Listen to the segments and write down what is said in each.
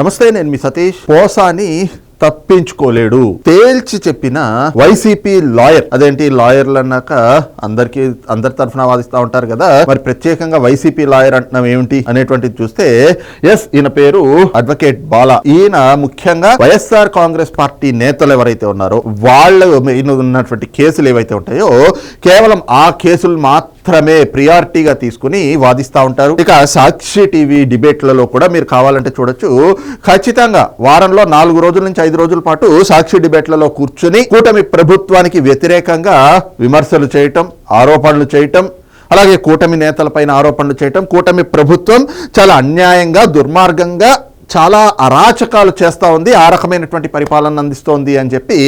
నమస్తే నేను మీ సతీష్. పోసాని తప్పించుకోలేడు. తేల్చి చెప్పిన వైసీపీ లాయర్ అదేంటి లాయర్లు అన్నాక అందరికి అందరి తరఫున వాదిస్తా ఉంటారు కదా. మరి ప్రత్యేకంగా వైసీపీ లాయర్ అంటున్నాం ఏమిటి అనేటువంటిది చూస్తే ఎస్ ఈయన పేరు అడ్వకేట్ బాలా. ఈయన ముఖ్యంగా వైఎస్ఆర్ కాంగ్రెస్ పార్టీ నేతలు ఎవరైతే ఉన్నారో వాళ్ళ ఉన్నటువంటి కేసులు ఏవైతే ఉంటాయో కేవలం ఆ కేసులు మాత్రం మాత్రమే ప్రియారిటీగా తీసుకుని వాదిస్తూ ఉంటారు. ఇక సాక్షి టీవీ డిబేట్లలో కూడా మీరు కావాలంటే చూడొచ్చు. ఖచ్చితంగా వారంలో నాలుగు రోజుల నుంచి ఐదు రోజుల పాటు సాక్షి డిబేట్లలో కూర్చుని కూటమి ప్రభుత్వానికి వ్యతిరేకంగా విమర్శలు చేయటం ఆరోపణలు చేయటం అలాగే కూటమి నేతలపైన ఆరోపణలు చేయటం కూటమి ప్రభుత్వం చాలా అన్యాయంగా దుర్మార్గంగా చాలా అరాచకాలు చేస్తూ ఉంది ఆ రకమైనటువంటి పరిపాలన అందిస్తోంది అని చెప్పి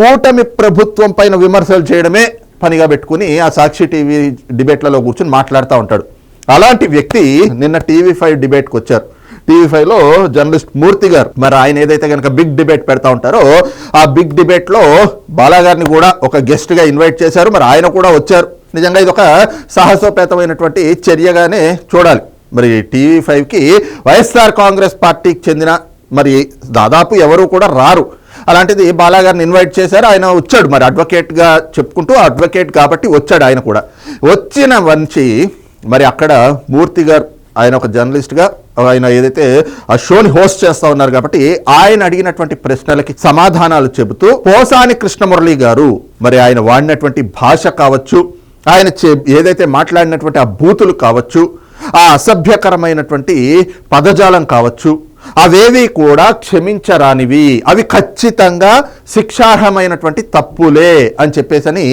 కూటమి ప్రభుత్వం పైన విమర్శలు చేయడమే పనిగా పెట్టుకుని ఆ సాక్షి టీవీ డిబేట్లలో కూర్చుని మాట్లాడుతూ ఉంటాడు. అలాంటి వ్యక్తి నిన్న టీవీ ఫైవ్ డిబేట్కి వచ్చారు. టీవీ ఫైవ్లో జర్నలిస్ట్ మూర్తి గారు మరి ఆయన ఏదైతే కనుక బిగ్ డిబేట్ పెడతా ఉంటారో ఆ బిగ్ డిబేట్లో బాలా గారిని కూడా ఒక గెస్ట్గా ఇన్వైట్ చేశారు. మరి ఆయన కూడా వచ్చారు. నిజంగా ఇది ఒక సాహసోపేతమైనటువంటి చర్యగానే చూడాలి. మరి టీవీ ఫైవ్కి వైఎస్ఆర్ కాంగ్రెస్ పార్టీకి చెందిన మరి దాదాపు ఎవరు కూడా రారు. అలాంటిది బాలాగారిని ఇన్వైట్ చేశారు. ఆయన వచ్చాడు మరి అడ్వకేట్గా చెప్పుకుంటూ అడ్వకేట్ కాబట్టి వచ్చాడు ఆయన కూడా. వచ్చిన మంచి మరి అక్కడ మూర్తి గారు ఆయన ఒక జర్నలిస్ట్గా ఆయన ఏదైతే ఆ షోని హోస్ట్ చేస్తూ ఉన్నారు కాబట్టి ఆయన అడిగినటువంటి ప్రశ్నలకి సమాధానాలు చెబుతూ పోసాని కృష్ణమురళి గారు మరి ఆయన వాడినటువంటి భాష కావచ్చు ఆయన ఏదైతే మాట్లాడినటువంటి ఆ బూతులు కావచ్చు ఆ అసభ్యకరమైనటువంటి పదజాలం కావచ్చు అవేవి కూడా క్షమించరానివి. అవి ఖచ్చితంగా శిక్షార్హమైనటువంటి తప్పులే అని చెప్పేసని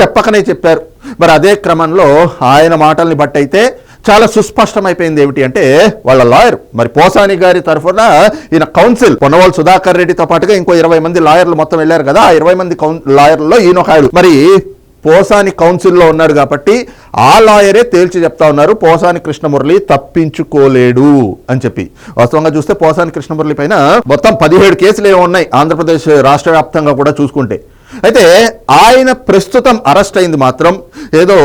చెప్పకనే చెప్పారు. మరి అదే క్రమంలో ఆయన మాటల్ని బట్టి అయితే చాలా సుస్పష్టమైపోయింది ఏమిటి అంటే వాళ్ళ లాయర్. మరి పోసాని గారి తరఫున ఈయన కౌన్సిల్ పొన్నవాళ్ళు సుధాకర్ రెడ్డితో పాటుగా ఇంకో ఇరవై మంది లాయర్లు మొత్తం వెళ్ళారు కదా. ఆ ఇరవై మంది కౌన్ లాయర్లలో ఈయన ఒక మరి పోసాని కౌన్సిల్లో ఉన్నాడు కాబట్టి ఆ లాయరే తేల్చి చెప్తా ఉన్నారు పోసాని కృష్ణమురళి తప్పించుకోలేడు అని చెప్పి. వాస్తవంగా చూస్తే పోసాని కృష్ణమురళి పైన మొత్తం పదిహేడు కేసులు ఏమో ఉన్నాయి ఆంధ్రప్రదేశ్ రాష్ట్ర వ్యాప్తంగా కూడా చూసుకుంటే. అయితే ఆయన ప్రస్తుతం అరెస్ట్ అయింది మాత్రం ఏదో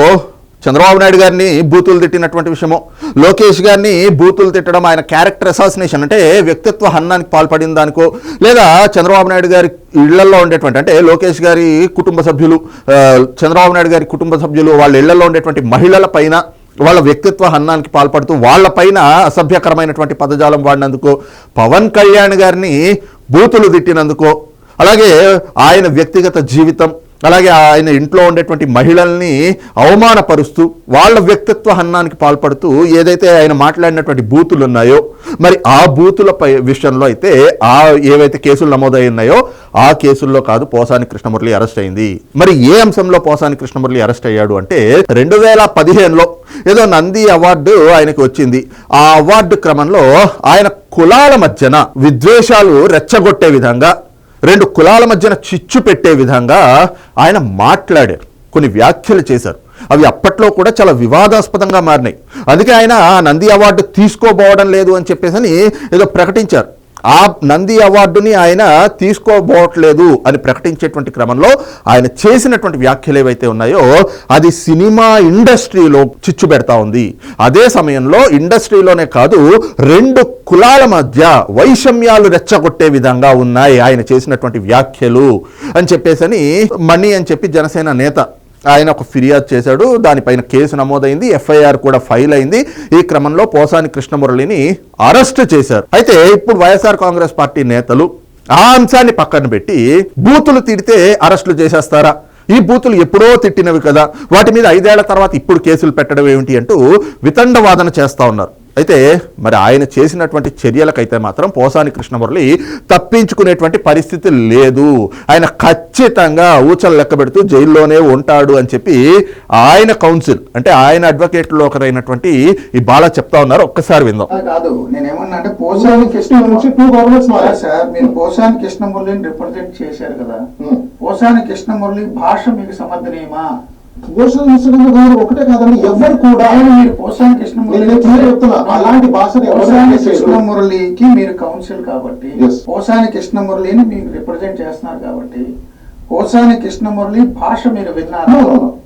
చంద్రబాబు నాయుడు గారిని బూతులు తిట్టినటువంటి విషయము లోకేష్ గారిని బూతులు తిట్టడం ఆయన క్యారెక్టర్ అసాసినేషన్ అంటే వ్యక్తిత్వ హన్నానికి పాల్పడిన దానికో లేదా చంద్రబాబు నాయుడు గారి ఇళ్ళలో ఉండేటువంటి అంటే లోకేష్ గారి కుటుంబ సభ్యులు చంద్రబాబు నాయుడు గారి కుటుంబ సభ్యులు వాళ్ళ ఇళ్ళలో ఉండేటువంటి మహిళల పైన వాళ్ళ వ్యక్తిత్వ హన్నానికి పాల్పడుతూ వాళ్ళ పైన అసభ్యకరమైనటువంటి పదజాలం వాడినందుకో పవన్ కళ్యాణ్ గారిని బూతులు తిట్టినందుకో అలాగే ఆయన వ్యక్తిగత జీవితం అలాగే ఆయన ఇంట్లో ఉండేటువంటి మహిళల్ని అవమానపరుస్తూ వాళ్ళ వ్యక్తిత్వ హన్నానికి పాల్పడుతూ ఏదైతే ఆయన మాట్లాడినటువంటి బూతులు ఉన్నాయో మరి ఆ బూతులపై విషయంలో అయితే ఆ ఏవైతే కేసులు నమోదై ఉన్నాయో ఆ కేసుల్లో కాదు పోసాని కృష్ణమురళి అరెస్ట్ అయింది. మరి ఏ అంశంలో పోసాని కృష్ణమురళి అరెస్ట్ అయ్యాడు అంటే రెండు వేల పదిహేనులో ఏదో నంది అవార్డు ఆయనకు వచ్చింది. ఆ అవార్డు క్రమంలో ఆయన కులాల మధ్యన విద్వేషాలు రెచ్చగొట్టే విధంగా రెండు కులాల మధ్యన చిచ్చు పెట్టే విధంగా ఆయన మాట్లాడారు. కొన్ని వ్యాఖ్యలు చేశారు. అవి అప్పట్లో కూడా చాలా వివాదాస్పదంగా మారినాయి. అందుకే ఆయన నంది అవార్డు తీసుకోబోవడం లేదు అని చెప్పేసి ఏదో ప్రకటించారు. ఆ నంది అవార్డుని ఆయన తీసుకోబోవట్లేదు అని ప్రకటించేటువంటి క్రమంలో ఆయన చేసినటువంటి వ్యాఖ్యలు ఏవైతే ఉన్నాయో అది సినిమా ఇండస్ట్రీలో చిచ్చు పెడతా ఉంది. అదే సమయంలో ఇండస్ట్రీలోనే కాదు రెండు కులాల మధ్య వైషమ్యాలు రెచ్చగొట్టే విధంగా ఉన్నాయి ఆయన చేసినటువంటి వ్యాఖ్యలు అని చెప్పేసని మణి అని చెప్పి జనసేన నేత ఆయన ఒక ఫిర్యాదు చేశాడు. దానిపైన కేసు నమోదైంది. ఎఫ్ఐఆర్ కూడా ఫైల్ అయింది. ఈ క్రమంలో పోసాని కృష్ణమురళిని అరెస్ట్ చేశారు. అయితే ఇప్పుడు వైఎస్ఆర్ కాంగ్రెస్ పార్టీ నేతలు ఆ అంశాన్ని పక్కన పెట్టి బూతులు తిడితే అరెస్టులు చేసేస్తారా? ఈ బూతులు ఎప్పుడో తిట్టినవి కదా. వాటి మీద ఐదేళ్ళ తర్వాత ఇప్పుడు కేసులు పెట్టడం ఏమిటి అంటూ వితండవాదన చేస్తా ఉన్నారు. అయితే మరి ఆయన చేసినటువంటి చర్యలకైతే మాత్రం పోసాని కృష్ణమురళి తప్పించుకునేటువంటి పరిస్థితి లేదు. ఆయన ఖచ్చితంగా ఊచలు లెక్క పెడుతూ జైల్లోనే ఉంటాడు అని చెప్పి ఆయన కౌన్సిల్ అంటే ఆయన అడ్వకేట్లో ఒకరైనటువంటి ఈ బాల చెప్తా ఉన్నారు. ఒక్కసారి విందాం. కాదు నేనేమన్నా అంటే పోసాని. సార్ మీరు కృష్ణమురళిని రిప్రజెంట్ చేశారు కదా. పోసాని కృష్ణమురళి భాష మీకు సమర్థనీయమా? గారు ఒకటే కాదండి ఎవరు కూడా మీరు చెప్తున్నా. అలాంటి భాషని చేయరు. కృష్ణమురళికి మీరు కౌన్సిల్ కాబట్టి. పోసాని కృష్ణమురళిని మీకు రిప్రజెంట్ చేస్తున్నారు కాబట్టి పోసాని కృష్ణమురళి భాష మీరు విన్నారా?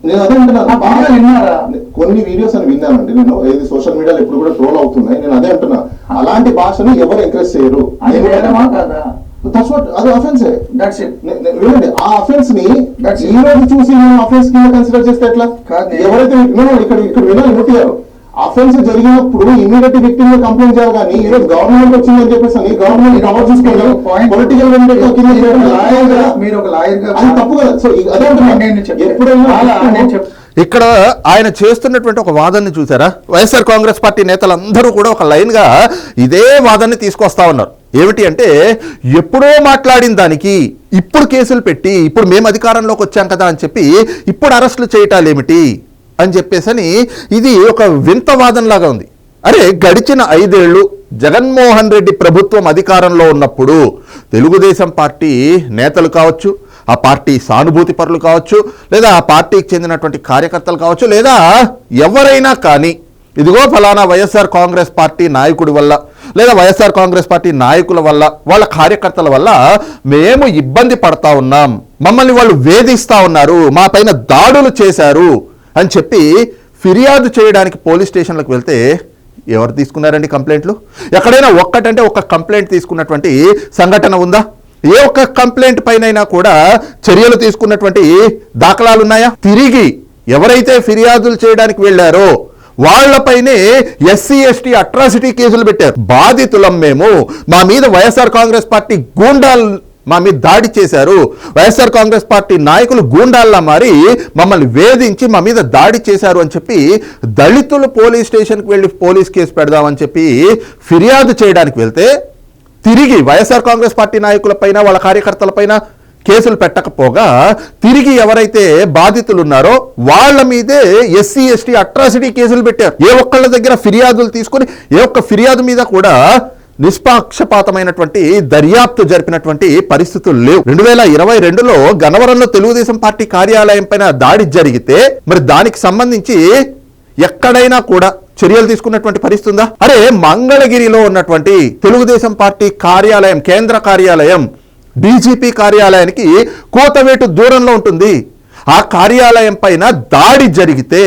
నేను అదే అంటున్నాను. విన్నారా? కొన్ని వీడియోస్ అని విన్నానండి నేను. ఏది సోషల్ మీడియాలో ఇప్పుడు కూడా ట్రోల్ అవుతున్నాయి. నేను అదే అంటున్నా. అలాంటి భాషను ఎవరు ఎంకరేజ్ చేయరు. అది వేదమా కాదా? అది అఫెన్సే దట్స్ ఇట్ వినండి ఆ అఫెన్స్ని. ఈ రోజు చూసి అఫెన్స్ కింద కన్సిడర్ చేస్తే ఎట్లా? ఎవరైతే ఇక్కడ ఇక్కడ వినాలి గారు అఫెన్స్ జరిగినప్పుడు ఇమీడియట్ విక్టిమ్ కంప్లైంట్ చేయాలి కానీ ఈ రోజు గవర్నమెంట్ వచ్చిందని చెప్పేసి గవర్నమెంట్ కవర్ పొలిటికల్ మీరు ఒక గా లాయర్గా అది తప్పు కదా. సో అదే. ఎప్పుడైనా ఇక్కడ ఆయన చేస్తున్నటువంటి ఒక వాదనని చూసారా? వైఎస్ఆర్ కాంగ్రెస్ పార్టీ నేతలందరూ కూడా ఒక లైన్గా ఇదే వాదనని తీసుకొస్తా ఉన్నారు. ఏమిటి అంటే ఎప్పుడో మాట్లాడిన దానికి ఇప్పుడు కేసులు పెట్టి ఇప్పుడు మేము అధికారంలోకి వచ్చాం కదా అని చెప్పి ఇప్పుడు అరెస్టులు చేయటాలు ఏమిటి అని చెప్పేసని ఇది ఒక వింత వాదనలాగా ఉంది. అరే గడిచిన ఐదేళ్ళు జగన్మోహన్ రెడ్డి ప్రభుత్వం అధికారంలో ఉన్నప్పుడు తెలుగుదేశం పార్టీ నేతలు కావచ్చు ఆ పార్టీ సానుభూతి పరులు కావచ్చు లేదా ఆ పార్టీకి చెందినటువంటి కార్యకర్తలు కావచ్చు లేదా ఎవరైనా కానీ ఇదిగో ఫలానా వైఎస్ఆర్ కాంగ్రెస్ పార్టీ నాయకుడి వల్ల లేదా వైఎస్ఆర్ కాంగ్రెస్ పార్టీ నాయకుల వల్ల వాళ్ళ కార్యకర్తల వల్ల మేము ఇబ్బంది పడతా ఉన్నాం. మమ్మల్ని వాళ్ళు వేధిస్తూ ఉన్నారు. మా పైన దాడులు చేశారు అని చెప్పి ఫిర్యాదు చేయడానికి పోలీస్ స్టేషన్లకు వెళ్తే ఎవరు తీసుకున్నారండి కంప్లైంట్లు? ఎక్కడైనా ఒక్కటంటే ఒక్క కంప్లైంట్ తీసుకున్నటువంటి సంఘటన ఉందా? ఏ ఒక్క కంప్లైంట్ పైనైనా కూడా చర్యలు తీసుకున్నటువంటి దాఖలాలు ఉన్నాయా తిరిగి ఎవరైతే ఫిర్యాదులు చేయడానికి వెళ్ళారో వాళ్ళపైనే ఎస్సీ ఎస్టీ అట్రాసిటీ కేసులు పెట్టారు. బాధితులం మేము. మా మీద వైఎస్ఆర్ కాంగ్రెస్ పార్టీ గూండాలు మా మీద దాడి చేశారు. వైఎస్ఆర్ కాంగ్రెస్ పార్టీ నాయకులు గూండాల్లా మారి మమ్మల్ని వేధించి మా మీద దాడి చేశారు అని చెప్పి దళితులు పోలీస్ స్టేషన్కి వెళ్ళి పోలీస్ కేసు పెడదామని చెప్పి ఫిర్యాదు చేయడానికి వెళ్తే తిరిగి వైఎస్ఆర్ కాంగ్రెస్ పార్టీ నాయకులపైన వాళ్ళ కార్యకర్తలపైన కేసులు పెట్టకపోగా తిరిగి ఎవరైతే బాధితులు ఉన్నారో వాళ్ళ మీదే ఎస్సీ ఎస్టీ అట్రాసిటీ కేసులు పెట్టారు. ఏ ఒక్కళ్ళ దగ్గర ఫిర్యాదులు తీసుకొని ఏ ఒక్క ఫిర్యాదు మీద కూడా నిష్పాక్షపాతమైనటువంటి దర్యాప్తు జరిపినటువంటి పరిస్థితులు లేవు. రెండు వేల ఇరవై రెండులో గనవరంలో తెలుగుదేశం పార్టీ కార్యాలయం పైన దాడి జరిగితే మరి దానికి సంబంధించి ఎక్కడైనా కూడా చర్యలు తీసుకున్నటువంటి పరిస్థితి ఉందా? అరే మంగళగిరిలో ఉన్నటువంటి తెలుగుదేశం పార్టీ కార్యాలయం కేంద్ర కార్యాలయం డీజీపీ కార్యాలయానికి కూతవేటు దూరంలో ఉంటుంది. ఆ కార్యాలయం పైన దాడి జరిగితే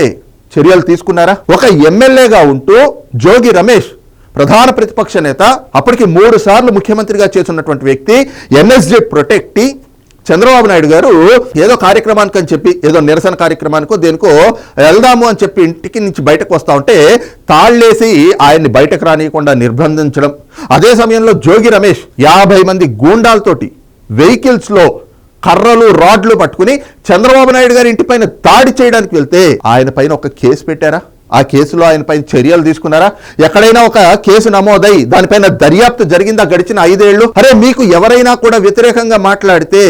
చర్యలు తీసుకున్నారా? ఒక ఎమ్మెల్యేగా ఉంటూ జోగి రమేష్ ప్రధాన ప్రతిపక్ష నేత అప్పటికి మూడు సార్లు ముఖ్యమంత్రిగా చేస్తున్నటువంటి వ్యక్తి ఎన్ఎస్జే ప్రొటెక్టి చంద్రబాబు నాయుడు గారు ఏదో కార్యక్రమానికి అని చెప్పి ఏదో నిరసన కార్యక్రమానికో దేనికో వెళ్దాము అని చెప్పి ఇంటికి నుంచి బయటకు వస్తా ఉంటే తాళ్ళేసి ఆయన్ని బయటకు రానియకుండా నిర్బంధించడం. అదే సమయంలో జోగి రమేష్ యాభై మంది గూండాలతోటి వెహికల్స్లో కర్రలు రాడ్లు పట్టుకుని చంద్రబాబు నాయుడు గారి ఇంటిపైన దాడి చేయడానికి వెళ్తే ఆయన పైన ఒక కేసు పెట్టారా? ఆ కేసులో ఆయన పైన చర్యలు తీసుకున్నారా? ఎక్కడైనా ఒక కేసు నమోదై దానిపైన దర్యాప్తు జరిగిందా? గడిచిన ఐదేళ్ళు అరే మీకు ఎవరైనా కూడా వ్యతిరేకంగా మాట్లాడితే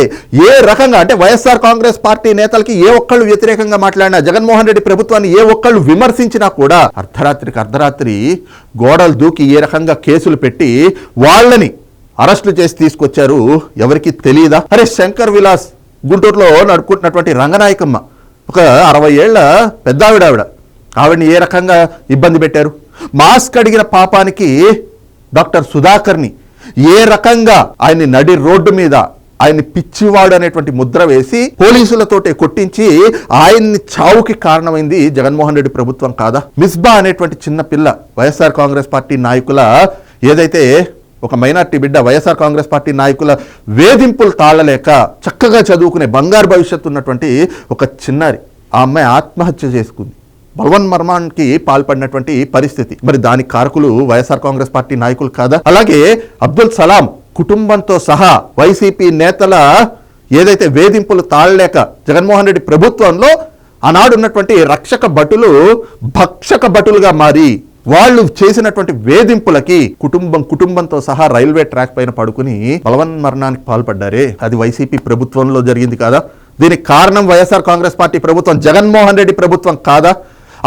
ఏ రకంగా? అంటే వైఎస్ఆర్ కాంగ్రెస్ పార్టీ నేతలకి ఏ ఒక్కళ్ళు వ్యతిరేకంగా మాట్లాడినా జగన్మోహన్ రెడ్డి ప్రభుత్వాన్ని ఏ ఒక్కళ్ళు విమర్శించినా కూడా అర్ధరాత్రికి అర్ధరాత్రి గోడలు దూకి ఏ రకంగా కేసులు పెట్టి వాళ్ళని అరెస్టులు చేసి తీసుకొచ్చారు ఎవరికి తెలియదా అరే శంకర్ విలాస్ గుంటూరులో నడుకుంటున్నటువంటి రంగనాయకమ్మ. ఒక అరవై ఏళ్ళ పెద్దావిడ ఆవిడ ఆవిడని ఏ రకంగా ఇబ్బంది పెట్టారు? మాస్క్ అడిగిన పాపానికి డాక్టర్ సుధాకర్ని ఏ రకంగా ఆయన్ని నడి రోడ్డు మీద ఆయన్ని పిచ్చివాడు అనేటువంటి ముద్ర వేసి పోలీసులతోటే కొట్టించి ఆయన్ని చావుకి కారణమైంది జగన్మోహన్ రెడ్డి ప్రభుత్వం కాదా? మిస్బా అనేటువంటి చిన్న పిల్ల వైఎస్ఆర్ కాంగ్రెస్ పార్టీ నాయకుల ఏదైతే ఒక మైనార్టీ బిడ్డ వైఎస్ఆర్ కాంగ్రెస్ పార్టీ నాయకుల వేధింపులు తాళలేక చక్కగా చదువుకునే బంగారు భవిష్యత్తు ఉన్నటువంటి ఒక చిన్నారి ఆ అమ్మాయి ఆత్మహత్య చేసుకుంది. బల్వన్ మర్మాన్కి పాల్పడినటువంటి పరిస్థితి. మరి దానికి కారకులు వైఎస్ఆర్ కాంగ్రెస్ పార్టీ నాయకులు కాదా? అలాగే అబ్దుల్ సలాం కుటుంబంతో సహా వైసీపీ నేతల ఏదైతే వేధింపులు తాళలేక జగన్మోహన్ రెడ్డి ప్రభుత్వంలో ఆనాడున్నటువంటి రక్షక భటులు భక్షక భటులుగా మారి వాళ్ళు చేసినటువంటి వేధింపులకి కుటుంబం కుటుంబంతో సహా రైల్వే ట్రాక్ పైన పడుకుని బలవన్ మరణానికి పాల్పడ్డారే. అది వైసీపీ ప్రభుత్వంలో జరిగింది కాదా? దీనికి కారణం వైఎస్ఆర్ కాంగ్రెస్ పార్టీ ప్రభుత్వం జగన్మోహన్ రెడ్డి ప్రభుత్వం కాదా?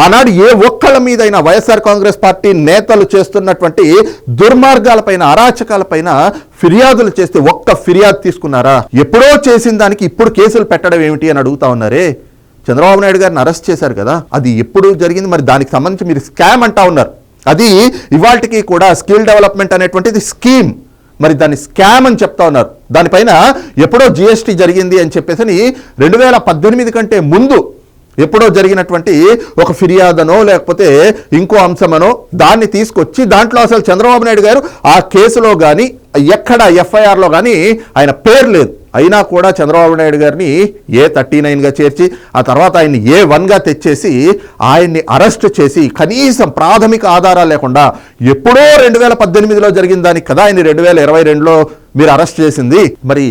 ఆనాడు ఏ ఒక్కళ్ళ మీదైనా వైఎస్ఆర్ కాంగ్రెస్ పార్టీ నేతలు చేస్తున్నటువంటి దుర్మార్గాలపైన అరాచకాలపైన ఫిర్యాదులు చేస్తే ఒక్క ఫిర్యాదు తీసుకున్నారా? ఎప్పుడో చేసిన దానికి ఇప్పుడు కేసులు పెట్టడం ఏమిటి అని అడుగుతా ఉన్నారే? చంద్రబాబు నాయుడు గారిని అరెస్ట్ చేశారు కదా అది ఎప్పుడు జరిగింది? మరి దానికి సంబంధించి మీరు స్కామ్ అంటా ఉన్నారు. అది ఇవాళకి కూడా స్కిల్ డెవలప్మెంట్ అనేటువంటిది స్కీమ్. మరి దాన్ని స్కామ్ అని చెప్తా ఉన్నారు. దానిపైన ఎప్పుడో జిఎస్టీ జరిగింది అని చెప్పేసి రెండు వేల పద్దెనిమిది కంటే ముందు ఎప్పుడో జరిగినటువంటి ఒక ఫిర్యాదనో లేకపోతే ఇంకో అంశమనో దాన్ని తీసుకొచ్చి దాంట్లో అసలు చంద్రబాబు నాయుడు గారు ఆ కేసులో కానీ ఎక్కడ ఎఫ్ఐఆర్లో కానీ ఆయన పేరు లేదు. అయినా కూడా చంద్రబాబు నాయుడు గారిని ఏ థర్టీ నైన్గా చేర్చి ఆ తర్వాత ఆయన్ని ఏ వన్గా తెచ్చేసి ఆయన్ని అరెస్ట్ చేసి కనీసం ప్రాథమిక ఆధారాలు లేకుండా ఎప్పుడో రెండు వేల పద్దెనిమిదిలో జరిగిన దానికి కదా ఆయన రెండు వేల ఇరవై రెండులో మీరు అరెస్ట్ చేసింది. మరి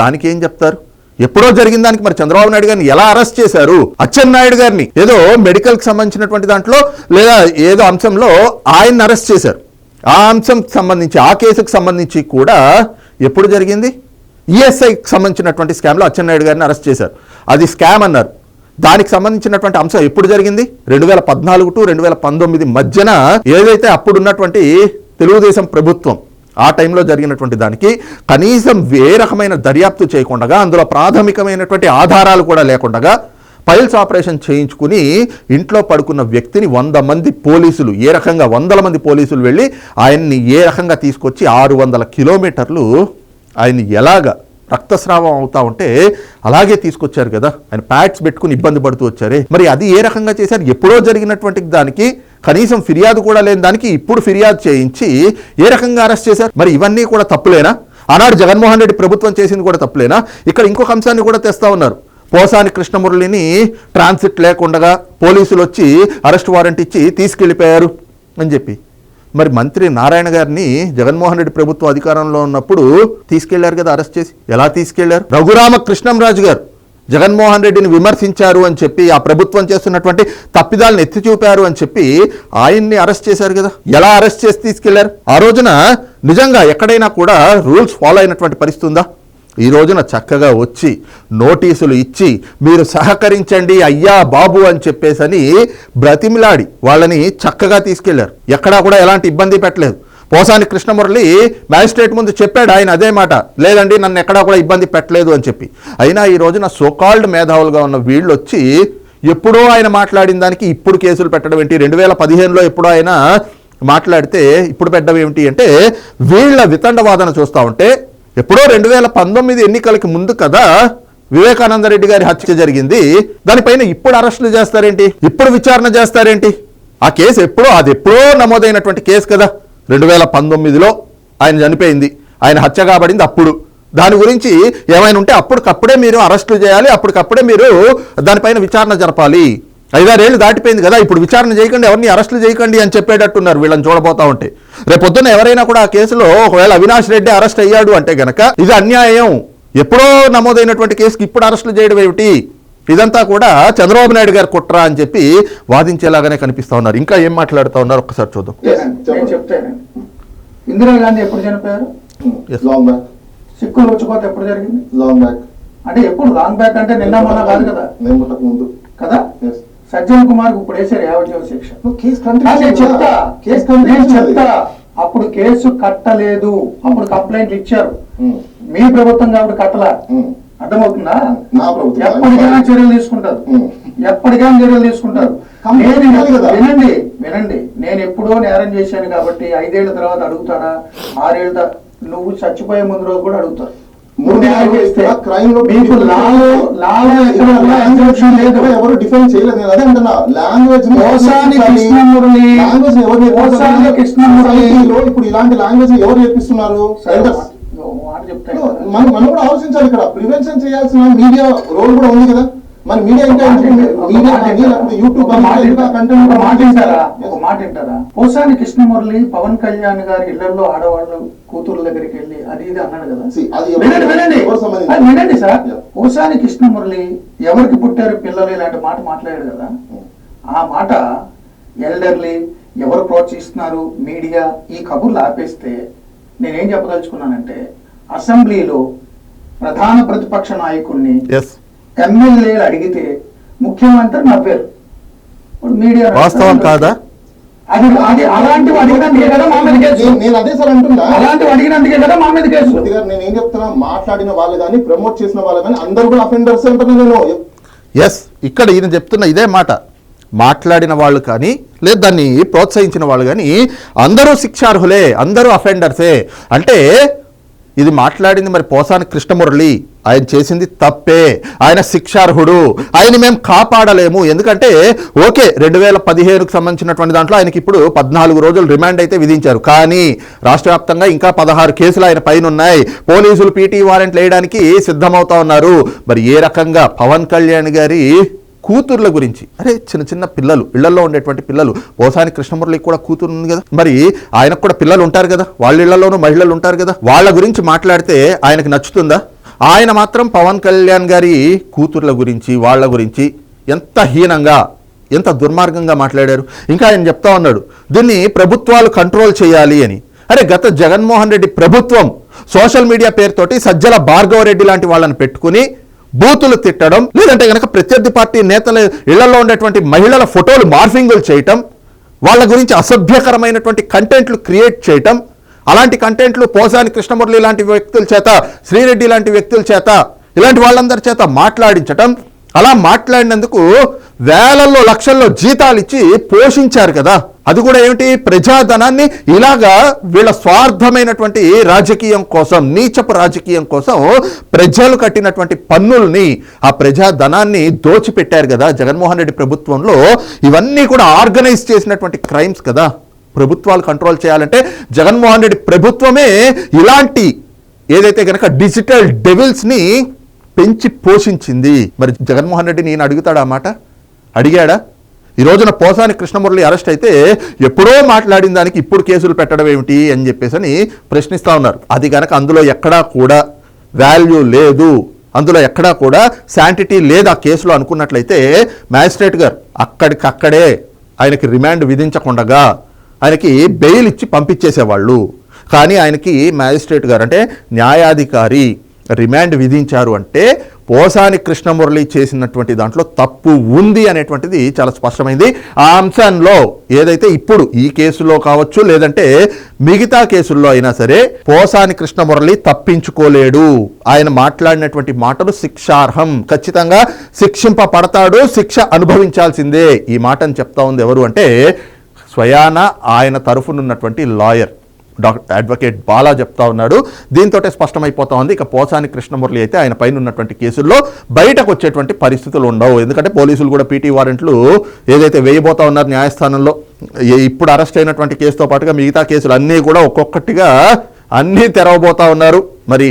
దానికి ఏం చెప్తారు? ఎప్పుడో జరిగిన దానికి మరి చంద్రబాబు నాయుడు గారిని ఎలా అరెస్ట్ చేశారు? అచ్చెన్నాయుడు గారిని ఏదో మెడికల్కి సంబంధించినటువంటి దాంట్లో లేదా ఏదో అంశంలో ఆయన్ని అరెస్ట్ చేశారు. ఆ అంశంకి సంబంధించి ఆ కేసుకు సంబంధించి కూడా ఎప్పుడు జరిగింది? ఈఎస్ఐకి సంబంధించినటువంటి స్కామ్లో అచ్చెన్నాయుడు గారిని అరెస్ట్ చేశారు. అది స్కామ్ అన్నారు. దానికి సంబంధించినటువంటి అంశం ఎప్పుడు జరిగింది? రెండు వేల పద్నాలుగు టు రెండు వేల పంతొమ్మిది మధ్యన ఏదైతే అప్పుడు ఉన్నటువంటి తెలుగుదేశం ప్రభుత్వం ఆ టైంలో జరిగినటువంటి దానికి కనీసం ఏ రకమైన దర్యాప్తు చేయకుండా అందులో ప్రాథమికమైనటువంటి ఆధారాలు కూడా లేకుండా పైల్స్ ఆపరేషన్ చేయించుకుని ఇంట్లో పడుకున్న వ్యక్తిని వంద మంది పోలీసులు ఏ రకంగా వందల మంది పోలీసులు వెళ్ళి ఆయన్ని ఏ రకంగా తీసుకొచ్చి ఆరు వందల కిలోమీటర్లు ఆయన్ని ఎలాగ రక్తస్రావం అవుతా ఉంటే అలాగే తీసుకొచ్చారు కదా. ఆయన ప్యాడ్స్ పెట్టుకుని ఇబ్బంది పడుతూ వచ్చారే. మరి అది ఏ రకంగా చేశారు? ఎప్పుడో జరిగినటువంటి దానికి కనీసం ఫిర్యాదు కూడా లేని దానికి ఇప్పుడు ఫిర్యాదు చేయించి ఏ రకంగా అరెస్ట్ చేశారు? మరి ఇవన్నీ కూడా తప్పులేనా? ఆనాడు జగన్మోహన్ రెడ్డి ప్రభుత్వం చేసింది కూడా తప్పులేనా? ఇక్కడ ఇంకొక అంశాన్ని కూడా తెస్తా ఉన్నారు. పోసాని కృష్ణమురళిని ట్రాన్సిట్ లేకుండా పోలీసులు వచ్చి అరెస్ట్ వారెంట్ ఇచ్చి తీసుకెళ్ళిపోయారు అని చెప్పి. మరి మంత్రి నారాయణ గారిని జగన్మోహన్ రెడ్డి ప్రభుత్వం అధికారంలో ఉన్నప్పుడు తీసుకెళ్ళారు కదా అరెస్ట్ చేసి. ఎలా తీసుకెళ్ళారు? రఘురామ కృష్ణంరాజు గారు జగన్మోహన్ రెడ్డిని విమర్శించారు అని చెప్పి ఆ ప్రభుత్వం చేస్తున్నటువంటి తప్పిదాలను ఎత్తి చూపారు అని చెప్పి ఆయన్ని అరెస్ట్ చేశారు కదా. ఎలా అరెస్ట్ చేసి తీసుకెళ్ళారు? ఆ రోజున నిజంగా ఎక్కడైనా కూడా రూల్స్ ఫాలో అయినటువంటి పరిస్థితి ఉందా? ఈ రోజున చక్కగా వచ్చి నోటీసులు ఇచ్చి మీరు సహకరించండి అయ్యా బాబు అని చెప్పేసని బ్రతిమిలాడి వాళ్ళని చక్కగా తీసుకెళ్ళారు. ఎక్కడా కూడా ఎలాంటి ఇబ్బంది పెట్టలేదు. పోసాని కృష్ణమురళి మ్యాజిస్ట్రేట్ ముందు చెప్పాడు ఆయన అదే మాట లేదండి నన్ను ఎక్కడా కూడా ఇబ్బంది పెట్టలేదు అని చెప్పి. అయినా ఈ రోజున సోకాల్డ్ మేధావులుగా ఉన్న వీళ్ళు వచ్చి ఎప్పుడో ఆయన మాట్లాడిన దానికి ఇప్పుడు కేసులు పెట్టడం ఏంటి? రెండు వేల పదిహేనులో ఎప్పుడో ఆయన మాట్లాడితే ఇప్పుడు పెట్టడం ఏమిటి? అంటే వీళ్ళ వితండవాదన చూస్తూ ఉంటే ఎప్పుడో రెండు వేల పంతొమ్మిది ఎన్నికలకి ముందు కదా వివేకానంద రెడ్డి గారి హత్య జరిగింది. దానిపైన ఇప్పుడు అరెస్టులు చేస్తారేంటి? ఇప్పుడు విచారణ చేస్తారేంటి? ఆ కేసు ఎప్పుడో అది ఎప్పుడో నమోదైనటువంటి కేసు కదా. రెండు వేల పంతొమ్మిదిలో ఆయన చనిపోయింది. ఆయన హత్య కాబడింది అప్పుడు. దాని గురించి ఏమైనా ఉంటే అప్పటికప్పుడే మీరు అరెస్టులు చేయాలి అప్పటికప్పుడే మీరు దానిపైన విచారణ జరపాలి. ఐదారేళ్ళు దాటిపోయింది కదా ఇప్పుడు విచారణ చేయకండి ఎవరిని అరెస్టులు చేయకండి అని చెప్పేటట్టున్నారు వీళ్ళని చూడబోతా ఉంటే. రేపొద్దున ఎవరైనా కూడా ఆ కేసులో ఒకవేళ అవినాష్ రెడ్డి అరెస్ట్ అయ్యాడు అంటే గనక ఇది అన్యాయం. ఎప్పుడో నమోదైనటువంటి కేసుకి ఇప్పుడు అరెస్టులు చేయడం ఏమిటి? ఇదంతా కూడా చంద్రబాబు నాయుడు గారు కుట్ర అని చెప్పి వాదించేలాగానే కనిపిస్తా ఉన్నారు. ఇంకా ఏం మాట్లాడుతూ ఉన్నారు? ఒక్కసారి చూద్దాం. నేను చెప్తాను. ఇందిరాగాంధీ ఎప్పుడు చనిపోయారు? Yes. లాంగ్ బ్యాక్ సిక్కులు వచ్చిపోతే ఎప్పుడు జరిగింది? లాంగ్ బ్యాక్ అంటే ఎప్పుడు? లాంగ్ బ్యాక్ అంటే నిన్న మొన్న కాదు కదా. నేను పుట్టక ముందు. కదా? Yes. సజ్జన్ కుమార్ ఇప్పుడు వేసారు యావజ్జీవ శిక్ష. చెప్తా. కేసు చెప్తా. అప్పుడు కేసు కట్టలేదు. అప్పుడు కంప్లైంట్లు ఇచ్చారు. మీ ప్రభుత్వం కాబట్టి కట్టలా. అర్థమవుతుందా. ఎప్పటికైనా చర్యలు తీసుకుంటారు. ఎప్పటికైనా చర్యలు తీసుకుంటారు. కంప్లైంట్. వినండి వినండి. నేను ఎప్పుడో నేరం చేశాను కాబట్టి ఐదేళ్ళ తర్వాత అడుగుతారా ఆరేళ్ళ నువ్వు చచ్చిపోయే ముందు రోజు కూడా అడుగుతారు. మూడు crime లో మీకు లాలో లాలో ఎక్కడ కూడా exemption లేదు ఎవరు డిఫైన్ చేయలేదు. నేను అదే అంటున్నా. లాంగ్వేజ్ కృష్ణమురళి లాంగ్వేజ్ ఎవరు పోసాని కృష్ణమురళి Society లో ఇప్పుడు ఇలాంటి లాంగ్వేజ్ ఎవరు నేర్పిస్తున్నారు మనం మనం కూడా ఆలోచించాలి ఇక్కడ. ప్రివెన్షన్ చేయాల్సిన మీడియా రోల్ కూడా ఉంది కదా. మరి మీడియా ఇంకా యూట్యూబ్ మాట వింటారా? ఒక వింటారా పోసాని కృష్ణమురళి పవన్ కళ్యాణ్ గారి ఇళ్ళలో ఆడవాళ్ళు కూతురు దగ్గరికి వెళ్ళి అది ఇది అన్నాడు కదా. వినండి సార్. పోసాని కృష్ణమురళి ఎవరికి పుట్టారు పిల్లలు ఇలాంటి మాట మాట్లాడాడు కదా? ఆ మాట ఎల్డర్లీ ఎవరు ప్రోత్సహిస్తున్నారు? మీడియా ఈ కబుర్లు ఆపేస్తే నేనేం చెప్పదలుచుకున్నానంటే అసెంబ్లీలో ప్రధాన ప్రతిపక్ష నాయకుడిని ఎమ్మెల్యేలు అడిగితే ముఖ్యమంత్రి నవ్వారు ఇప్పుడు మీడియా వాస్తవం కాదా? అది అది అలాంటివి అడిగినందుకే కదా మా మీద కేసు. నేను- అదే సార్ అంటున్నా. అలాంటివి అడిగినందుకే కదా మా మీద కేసు. నేను ఏం చెప్తున్నా? మాట్లాడిన వాళ్ళు కానీ ప్రమోట్ చేసిన వాళ్ళు కానీ అందరూ కూడా అఫెండర్స్ అంటున్నా నేను. ఎస్ ఇక్కడ ఈయన చెప్తున్న ఇదే మాట. మాట్లాడిన వాళ్ళు కానీ లేదు దాన్ని ప్రోత్సహించిన వాళ్ళు కానీ అందరూ శిక్షార్హులే అందరూ అఫెండర్సే అంటే ఇది మాట్లాడింది మరి పోసాని కృష్ణమురళి. ఆయన చేసింది తప్పే. ఆయన శిక్షార్హుడు. ఆయన మేము కాపాడలేము. ఎందుకంటే ఓకే రెండు వేల పదిహేనుకు సంబంధించినటువంటి దాంట్లో ఆయనకి ఇప్పుడు పద్నాలుగు రోజులు రిమాండ్ అయితే విధించారు. కానీ రాష్ట్ర వ్యాప్తంగా ఇంకా పదహారు కేసులు ఆయన పైన ఉన్నాయి. పోలీసులు పీటీ వారెంట్ వేయడానికి సిద్ధమవుతా ఉన్నారు. మరి ఏ రకంగా? పవన్ కళ్యాణ్ గారి కూతుర్ల గురించి. అరే చిన్న చిన్న పిల్లలు ఇళ్ళలో ఉండేటువంటి పిల్లలు. పోసాని కృష్ణమురళికి కూడా కూతురు ఉంది కదా. మరి ఆయనకు కూడా పిల్లలు ఉంటారు కదా. వాళ్ళ ఇళ్ళలోనూ మహిళలు ఉంటారు కదా. వాళ్ళ గురించి మాట్లాడితే ఆయనకు నచ్చుతుందా? ఆయన మాత్రం పవన్ కళ్యాణ్ గారి కూతుర్ల గురించి వాళ్ళ గురించి ఎంత హీనంగా ఎంత దుర్మార్గంగా మాట్లాడారు. ఇంకా ఆయన చెప్తా ఉన్నాడు దీన్ని ప్రభుత్వాలు కంట్రోల్ చేయాలి అని. అరే గత జగన్మోహన్ రెడ్డి ప్రభుత్వం సోషల్ మీడియా పేరుతోటి సజ్జల భార్గవరెడ్డి లాంటి వాళ్ళని పెట్టుకుని బూతులు తిట్టడం లేదంటే కనుక ప్రత్యర్థి పార్టీ నేతల ఇళ్ళలో ఉండేటువంటి మహిళల ఫోటోలు మార్ఫింగులు చేయటం వాళ్ళ గురించి అసభ్యకరమైనటువంటి కంటెంట్లు క్రియేట్ చేయటం అలాంటి కంటెంట్లు పోసాని కృష్ణమురళి లాంటి వ్యక్తుల చేత శ్రీరెడ్డి లాంటి వ్యక్తుల చేత ఇలాంటి వాళ్ళందరి చేత మాట్లాడించటం అలా మాట్లాడినందుకు వేలల్లో లక్షల్లో జీతాలు ఇచ్చి పోషించారు కదా. అది కూడా ఏమిటి? ప్రజాధనాన్ని ఇలాగా వీళ్ళ స్వార్థమైనటువంటి రాజకీయం కోసం నీచపు రాజకీయం కోసం ప్రజలు కట్టినటువంటి పన్నుల్ని ఆ ప్రజాధనాన్ని దోచిపెట్టారు కదా జగన్మోహన్ రెడ్డి ప్రభుత్వంలో. ఇవన్నీ కూడా ఆర్గనైజ్ చేసినటువంటి క్రైమ్స్ కదా. ప్రభుత్వాలు కంట్రోల్ చేయాలంటే జగన్మోహన్ రెడ్డి ప్రభుత్వమే ఇలాంటి ఏదైతే కనుక డిజిటల్ డెవిల్స్ని పెంచి పోషించింది. మరి జగన్మోహన్ రెడ్డి నేను అడుగుతాడా మాట? అడిగాడా? ఈ రోజున పోసాని కృష్ణమురళి అరెస్ట్ అయితే ఎప్పుడో మాట్లాడిన దానికి ఇప్పుడు కేసులు పెట్టడం ఏమిటి అని చెప్పేసి అని ప్రశ్నిస్తూ ఉన్నారు. అది కనుక అందులో ఎక్కడా కూడా వాల్యూ లేదు. అందులో ఎక్కడా కూడా శాంటిటీ లేదు ఆ కేసులో అనుకున్నట్లయితే మ్యాజిస్ట్రేట్ గారు అక్కడికక్కడే ఆయనకి రిమాండ్ విధించకుండగా ఆయనకి బెయిల్ ఇచ్చి పంపించేసేవాళ్ళు. కానీ ఆయనకి మ్యాజిస్ట్రేట్ గారు అంటే న్యాయాధికారి రిమాండ్ విధించారు అంటే పోసాని కృష్ణమురళి చేసినటువంటి దాంట్లో తప్పు ఉంది అనేటువంటిది చాలా స్పష్టమైంది. ఆ అంశంలో ఏదైతే ఇప్పుడు ఈ కేసులో కావచ్చు లేదంటే మిగతా కేసుల్లో అయినా సరే పోసాని కృష్ణమురళి తప్పించుకోలేడు. ఆయన మాట్లాడినటువంటి మాటలు శిక్షార్హం. ఖచ్చితంగా శిక్షింపబడతాడు శిక్ష అనుభవించాల్సిందే. ఈ మాటను చెప్తా ఉంది ఎవరు అంటే స్వయాన ఆయన తరఫునున్నటువంటి లాయర్. డాక్టర్ అడ్వకేట్ బాలా చెప్తా ఉన్నాడు. దీంతో స్పష్టమైపోతా ఉంది ఇక పోసాని కృష్ణమురళి అయితే ఆయన పైన ఉన్నటువంటి కేసుల్లో బయటకు వచ్చేటువంటి పరిస్థితులు ఉండవు. ఎందుకంటే పోలీసులు కూడా పీటీ వారెంట్లు ఏదైతే వేయబోతా ఉన్నారు న్యాయస్థానంలో ఇప్పుడు అరెస్ట్ అయినటువంటి కేసుతో పాటుగా మిగతా కేసులు అన్నీ కూడా ఒక్కొక్కటిగా అన్నీ తెరవబోతా ఉన్నారు. మరి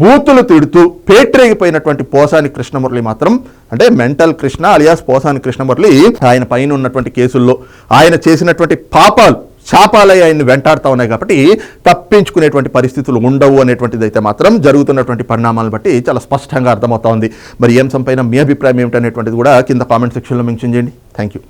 బూతులు తిడుతూ పేట్రేగిపోయినటువంటి పోసాని కృష్ణమురళి మాత్రం అంటే మెంటల్ కృష్ణ అలియాస్ పోసాని కృష్ణమురళి ఆయన పైన ఉన్నటువంటి కేసుల్లో ఆయన చేసినటువంటి పాపాలు శాపాలై ఆయన్ని వెంటాడుతూ ఉన్నాయి కాబట్టి తప్పించుకునేటువంటి పరిస్థితులు ఉండవు అనేటువంటిది అయితే మాత్రం జరుగుతున్నటువంటి పరిణామాలను బట్టి చాలా స్పష్టంగా అర్థమవుతా ఉంది. మరి ఈ అంశంపైన మీ అభిప్రాయం ఏమిటనేటువంటిది కూడా కింద కామెంట్ సెక్షన్లో మెన్షన్ చేయండి. Thank you